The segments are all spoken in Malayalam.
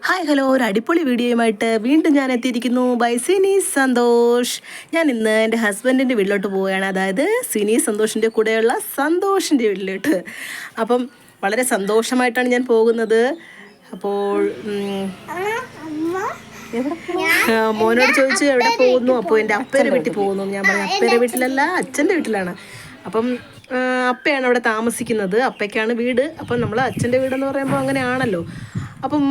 ഹായ് ഹലോ ഒരു അടിപൊളി വീഡിയോയുമായിട്ട് വീണ്ടും ഞാൻ എത്തിയിരിക്കുന്നു ബൈ സിനി സന്തോഷ് ഞാൻ ഇന്ന് എന്റെ ഹസ്ബൻഡിന്റെ വീട്ടിലോട്ട് പോവുകയാണ്. അതായത് സിനി സന്തോഷിന്റെ കൂടെയുള്ള സന്തോഷിന്റെ വീട്ടിലോട്ട്. അപ്പം വളരെ സന്തോഷമായിട്ടാണ് ഞാൻ പോകുന്നത്. അപ്പോൾ മോനോട് ചോദിച്ചു എവിടെ പോകുന്നു? അപ്പോൾ എന്റെ അപ്പേരെ വീട്ടിൽ പോകുന്നു. ഞാൻ പറഞ്ഞു അപ്പേരെ വീട്ടിലല്ല അച്ഛന്റെ വീട്ടിലാണ്. അപ്പം അപ്പയാണ് അവിടെ താമസിക്കുന്നത്. അപ്പയ്ക്കാണ് വീട്. അപ്പം നമ്മൾ അച്ഛന്റെ വീടെന്ന് പറയുമ്പോൾ അങ്ങനെയാണല്ലോ. അപ്പം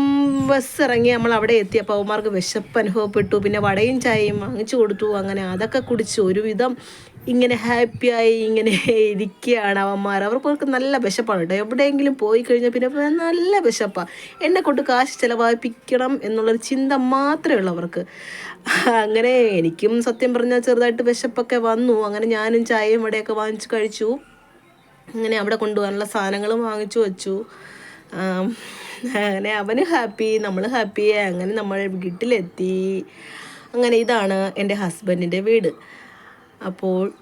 ബസ് ഇറങ്ങി നമ്മൾ അവിടെ എത്തി. അപ്പോൾ അവന്മാർക്ക് വിശപ്പ് അനുഭവപ്പെട്ടു. പിന്നെ വടയും ചായയും വാങ്ങിച്ചു കൊടുത്തു. അങ്ങനെ അതൊക്കെ കുടിച്ച് ഒരുവിധം ഇങ്ങനെ ഹാപ്പിയായി ഇങ്ങനെ ഇരിക്കുകയാണ് അവന്മാർ. അവർക്ക് നല്ല വിശപ്പാണ് കേട്ടോ. എവിടെയെങ്കിലും പോയി കഴിഞ്ഞാൽ പിന്നെ നല്ല വിശപ്പാണ് എന്നെ കൊണ്ട് കാശ് ചിലവായിപ്പിക്കണം എന്നുള്ളൊരു ചിന്ത മാത്രമേ ഉള്ളൂ അവർക്ക്. അങ്ങനെ എനിക്കും സത്യം പറഞ്ഞാൽ ചെറുതായിട്ട് വിശപ്പൊക്കെ വന്നു. അങ്ങനെ ഞാനും ചായയും വടയൊക്കെ വാങ്ങിച്ചു കഴിച്ചു. അങ്ങനെ അവിടെ കൊണ്ടുപോകാനുള്ള സാധനങ്ങളും വാങ്ങിച്ചു വെച്ചു. അങ്ങനെ അവന് ഹാപ്പി നമ്മൾ ഹാപ്പി അങ്ങനെ നമ്മൾ വീട്ടിലെത്തി. അങ്ങനെ ഇതാണ് എന്റെ ഹസ്ബൻഡിന്റെ വീട്. അപ്പോൾ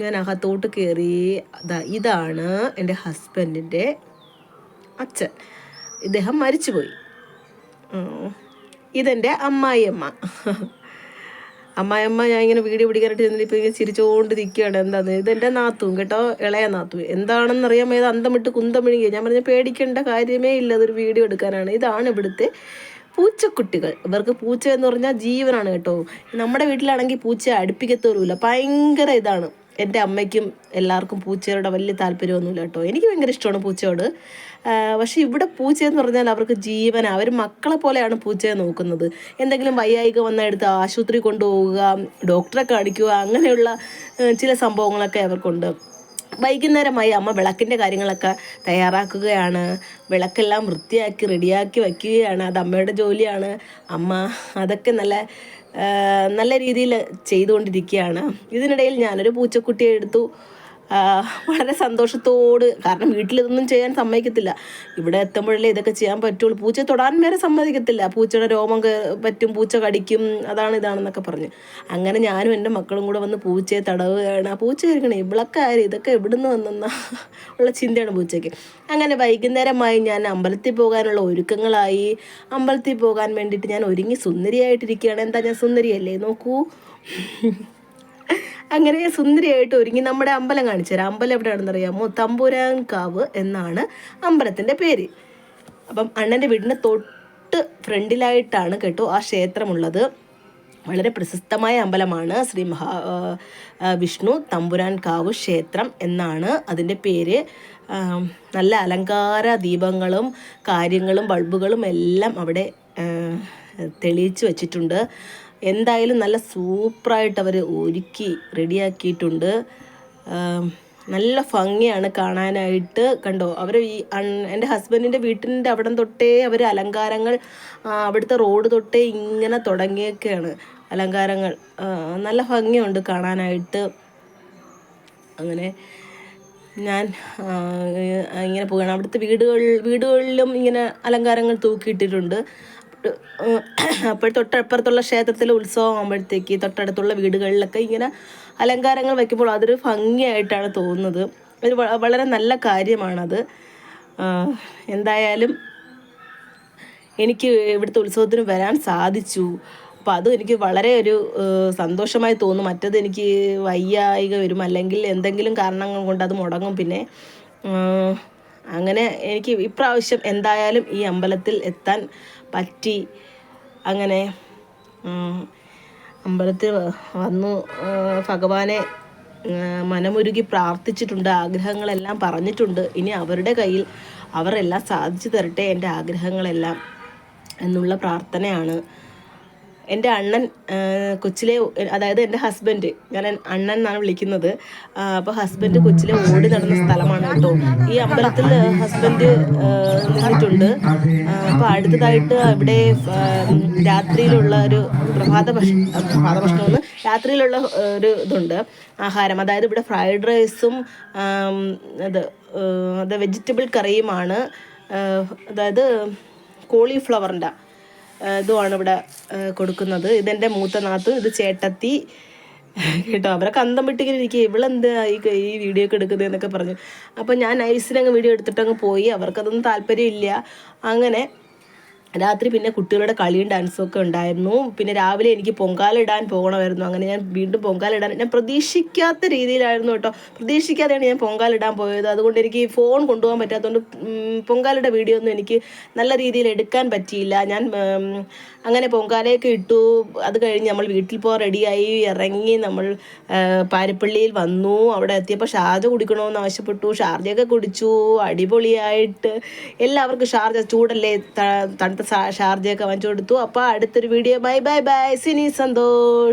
ഞാൻ അകത്തോട്ട് കയറി ഇതാണ് എന്റെ ഹസ്ബൻഡിന്റെ അച്ഛൻ. ഇദ്ദേഹം മരിച്ചുപോയി. ഇതെന്റെ അമ്മായിയമ്മ. അമ്മായിയമ്മ ഞാൻ ഇങ്ങനെ വീഡിയോ പിടിക്കാനായിട്ട് ചെന്നിട്ട് ഇപ്പം ഇങ്ങനെ ചിരിച്ചുകൊണ്ട് നിൽക്കുകയാണ് എന്താന്ന് ഇതെന്റെ നാത്തും കേട്ടോ ഇളയ നാത്തു. എന്താണെന്ന് അറിയാൻ ഏത് അന്തം കുന്തം വിഴുങ്ങി ഞാൻ പറഞ്ഞ പേടിക്കേണ്ട കാര്യമേ ഇല്ല അതൊരു വീഡിയോ എടുക്കാനാണ്. ഇതാണ് ഇവിടുത്തെ പൂച്ചക്കുട്ടികൾ. ഇവർക്ക് പൂച്ച എന്ന് പറഞ്ഞാൽ ജീവനാണ് കേട്ടോ. നമ്മുടെ വീട്ടിലാണെങ്കിൽ പൂച്ച അടുപ്പിക്കത്തോലുമില്ല ഭയങ്കര ഇതാണ്. എന്റെ അമ്മയ്ക്കും എല്ലാവർക്കും പൂച്ചയോടെ വലിയ താല്പര്യമൊന്നുമില്ല കേട്ടോ. എനിക്ക് ഭയങ്കര ഇഷ്ടമാണ് പൂച്ചയോട്. പക്ഷേ ഇവിടെ പൂച്ച എന്ന് പറഞ്ഞാൽ അവർക്ക് ജീവന. അവർ മക്കളെ പോലെയാണ് പൂച്ചയെ നോക്കുന്നത്. എന്തെങ്കിലും വയ്യായിക വന്ന എടുത്ത് ആശുപത്രി കൊണ്ടുപോവുക ഡോക്ടറെ കാണിക്കുക അങ്ങനെയുള്ള ചില സംഭവങ്ങളൊക്കെ അവർക്കുണ്ട്. വൈകുന്നേരമായി അമ്മ വിളക്കിന്റെ കാര്യങ്ങളൊക്കെ തയ്യാറാക്കുകയാണ്. വിളക്കെല്ലാം വൃത്തിയാക്കി റെഡിയാക്കി വയ്ക്കുകയാണ്. അത് അമ്മയുടെ ജോലിയാണ്. അമ്മ അതൊക്കെ നല്ല നല്ല രീതിയിൽ ചെയ്തുകൊണ്ടിരിക്കുകയാണ്. ഇതിനിടയിൽ ഞാനൊരു പൂച്ചക്കുട്ടിയെ എടുത്തു. വളരെ സന്തോഷത്തോട്. കാരണം വീട്ടിൽ ഇതൊന്നും ചെയ്യാൻ സമ്മതിക്കത്തില്ല. ഇവിടെ എത്തുമ്പോഴല്ലേ ഇതൊക്കെ ചെയ്യാൻ പറ്റുള്ളൂ. പൂച്ച തൊടാൻ വരെ സമ്മതിക്കത്തില്ല. പൂച്ചയുടെ രോമം പറ്റും പൂച്ച കടിക്കും അതാണ് ഇതാണെന്നൊക്കെ പറഞ്ഞ്. അങ്ങനെ ഞാനും എന്റെ മക്കളും കൂടെ വന്ന് പൂച്ചയെ തടവുകയാണ്. ആ പൂച്ച ഇരിക്കണേ ഇവിളക്കാര് ഇതൊക്കെ എവിടുന്ന് വന്നെന്ന ഉള്ള ചിന്തയാണ് പൂച്ചയ്ക്ക്. അങ്ങനെ വൈകുന്നേരമായി ഞാൻ അമ്പലത്തിൽ പോകാനുള്ള ഒരുക്കങ്ങളായി. അമ്പലത്തിൽ പോകാൻ വേണ്ടിയിട്ട് ഞാൻ ഒരുങ്ങി സുന്ദരിയായിട്ടിരിക്കുകയാണ്. എന്താ ഞാൻ സുന്ദരിയല്ലേ? നോക്കൂ. അങ്ങനെ സുന്ദരിയായിട്ട് ഒരുങ്ങി നമ്മുടെ അമ്പലം കാണിച്ചു തരാം. അമ്പലം എവിടെയാണെന്ന് അറിയാമോ? തമ്പുരാൻകാവ് എന്നാണ് അമ്പലത്തിന്റെ പേര്. അപ്പം അണ്ണന്റെ വീടിന് തൊട്ട് ഫ്രണ്ടിലായിട്ടാണ് കേട്ടോ ആ ക്ഷേത്രമുള്ളത്. വളരെ പ്രശസ്തമായ അമ്പലമാണ് ശ്രീ മഹാ വിഷ്ണു തമ്പുരാൻ കാവ് ക്ഷേത്രം എന്നാണ് അതിന്റെ പേര്. നല്ല അലങ്കാര ദീപങ്ങളും കാര്യങ്ങളും ബൾബുകളും എല്ലാം അവിടെ തെളിയിച്ചു വെച്ചിട്ടുണ്ട്. എന്തായാലും നല്ല സൂപ്പറായിട്ട് അവർ ഒരുക്കി റെഡിയാക്കിയിട്ടുണ്ട്. നല്ല ഭംഗിയാണ് കാണാനായിട്ട്. കണ്ടോ അവർ ഈ എന്റെ ഹസ്ബൻഡിന്റെ വീട്ടിന്റെ അവിടം തൊട്ടേ അവർ അലങ്കാരങ്ങൾ അവിടുത്തെ റോഡ് തൊട്ടേ ഇങ്ങനെ തുടങ്ങിയൊക്കെയാണ് അലങ്കാരങ്ങൾ. നല്ല ഭംഗിയുണ്ട് കാണാനായിട്ട്. അങ്ങനെ ഞാൻ ഇങ്ങനെ പോവുകയാണ്. അവിടുത്തെ വീടുകൾ വീടുകളിലും ഇങ്ങനെ അലങ്കാരങ്ങൾ തൂക്കിയിട്ടിട്ടുണ്ട്. അപ്പോൾ തൊട്ടപ്പുറത്തുള്ള ക്ഷേത്രത്തിലെ ഉത്സവം ആകുമ്പോഴത്തേക്ക് തൊട്ടടുത്തുള്ള വീടുകളിലൊക്കെ ഇങ്ങനെ അലങ്കാരങ്ങൾ വയ്ക്കുമ്പോൾ അതൊരു ഭംഗിയായിട്ടാണ് തോന്നുന്നത്. ഒരു വളരെ നല്ല കാര്യമാണത്. എന്തായാലും എനിക്ക് ഇവിടുത്തെ ഉത്സവത്തിന് വരാൻ സാധിച്ചു. അപ്പോൾ അതും എനിക്ക് വളരെ ഒരു സന്തോഷമായി തോന്നും. മറ്റത് എനിക്ക് വയ്യായിക വരും. അല്ലെങ്കിൽ എന്തെങ്കിലും കാരണങ്ങൾ കൊണ്ട് അത് മുടങ്ങും. പിന്നെ അങ്ങനെ എനിക്ക് ഇപ്രാവശ്യം എന്തായാലും ഈ അമ്പലത്തിൽ എത്താൻ പറ്റി. അങ്ങനെ അമ്പലത്തിൽ വന്നു. ഭഗവാനെ മനമുരുകി പ്രാർത്ഥിച്ചിട്ടുണ്ട്. ആഗ്രഹങ്ങളെല്ലാം പറഞ്ഞിട്ടുണ്ട്. ഇനി അവരുടെ കയ്യിൽ അവരെല്ലാം സാധിച്ചു തരട്ടെ എന്റെ ആഗ്രഹങ്ങളെല്ലാം എന്നുള്ള പ്രാർത്ഥനയാണ്. എന്റെ അണ്ണൻ കൊച്ചിലെ അതായത് എന്റെ ഹസ്ബൻഡ് ഞാൻ അണ്ണൻ എന്നാണ് വിളിക്കുന്നത്. അപ്പോൾ ഹസ്ബൻഡ് കൊച്ചിലെ ഓടി നടന്ന സ്ഥലമാണ് കേട്ടോ. ഈ അമ്പലത്തിൽ ഹസ്ബൻഡ് നിന്നിട്ടുണ്ട്. അപ്പോൾ അടുത്തതായിട്ട് ഇവിടെ രാത്രിയിലുള്ള ഒരു പ്രഭാത ഭക്ഷണം പ്രഭാത ഭക്ഷണം എന്ന് രാത്രിയിലുള്ള ഒരു ഇതുണ്ട് ആഹാരം. അതായത് ഇവിടെ ഫ്രൈഡ് റൈസും അത് അത് വെജിറ്റബിൾ കറിയുമാണ്. അതായത് കോളിഫ്ലവറിന്റെ ഇതുമാണ് ഇവിടെ കൊടുക്കുന്നത്. ഇതെന്റെ മൂത്ത നാത്തു ഇത് ചേട്ടത്തി. കേട്ടോ അവരൊക്കെ അന്തം വിട്ടിങ്ങനെ ഇരിക്കുക. ഇവളെന്താ ഈ ഈ വീഡിയോ ഒക്കെ എടുക്കുന്നത് എന്നൊക്കെ പറഞ്ഞു. അപ്പോൾ ഞാൻ നൈസിലങ്ങ് വീഡിയോ എടുത്തിട്ടങ്ങ് പോയി. അവർക്കതൊന്നും താല്പര്യമില്ല. അങ്ങനെ രാത്രി പിന്നെ കുട്ടികളുടെ കളിയും ഡാൻസും ഒക്കെ ഉണ്ടായിരുന്നു. പിന്നെ രാവിലെ എനിക്ക് പൊങ്കാലിടാൻ പോകണമായിരുന്നു. അങ്ങനെ ഞാൻ വീണ്ടും പൊങ്കാലിടാൻ ഞാൻ പ്രതീക്ഷിക്കാത്ത രീതിയിലായിരുന്നു കേട്ടോ. പ്രതീക്ഷിക്കാതെയാണ് ഞാൻ പൊങ്കാലിടാൻ പോയത്. അതുകൊണ്ട് എനിക്ക് ഫോൺ കൊണ്ടുപോകാൻ പറ്റാത്തതുകൊണ്ട് പൊങ്കാലയുടെ വീഡിയോ ഒന്നും എനിക്ക് നല്ല രീതിയിൽ എടുക്കാൻ പറ്റിയില്ല. ഞാൻ അങ്ങനെ പൊങ്കാലയൊക്കെ ഇട്ടു. അത് കഴിഞ്ഞ് നമ്മൾ വീട്ടിൽ പോകാൻ റെഡിയായി ഇറങ്ങി നമ്മൾ പാരിപ്പള്ളിയിൽ വന്നു. അവിടെ എത്തിയപ്പോൾ ഷാർജ കുടിക്കണമെന്ന് ആവശ്യപ്പെട്ടു. ഷാർജയൊക്കെ കുടിച്ചു. അടിപൊളിയായിട്ട്. എല്ലാവർക്കും ഷാർജ ചൂടല്ലേ? തണുത്ത ഷാർജയൊക്കെ വാങ്ങിച്ചു കൊടുത്തു. അപ്പോൾ അടുത്തൊരു video. Bye bye bye. Sini Santhosh.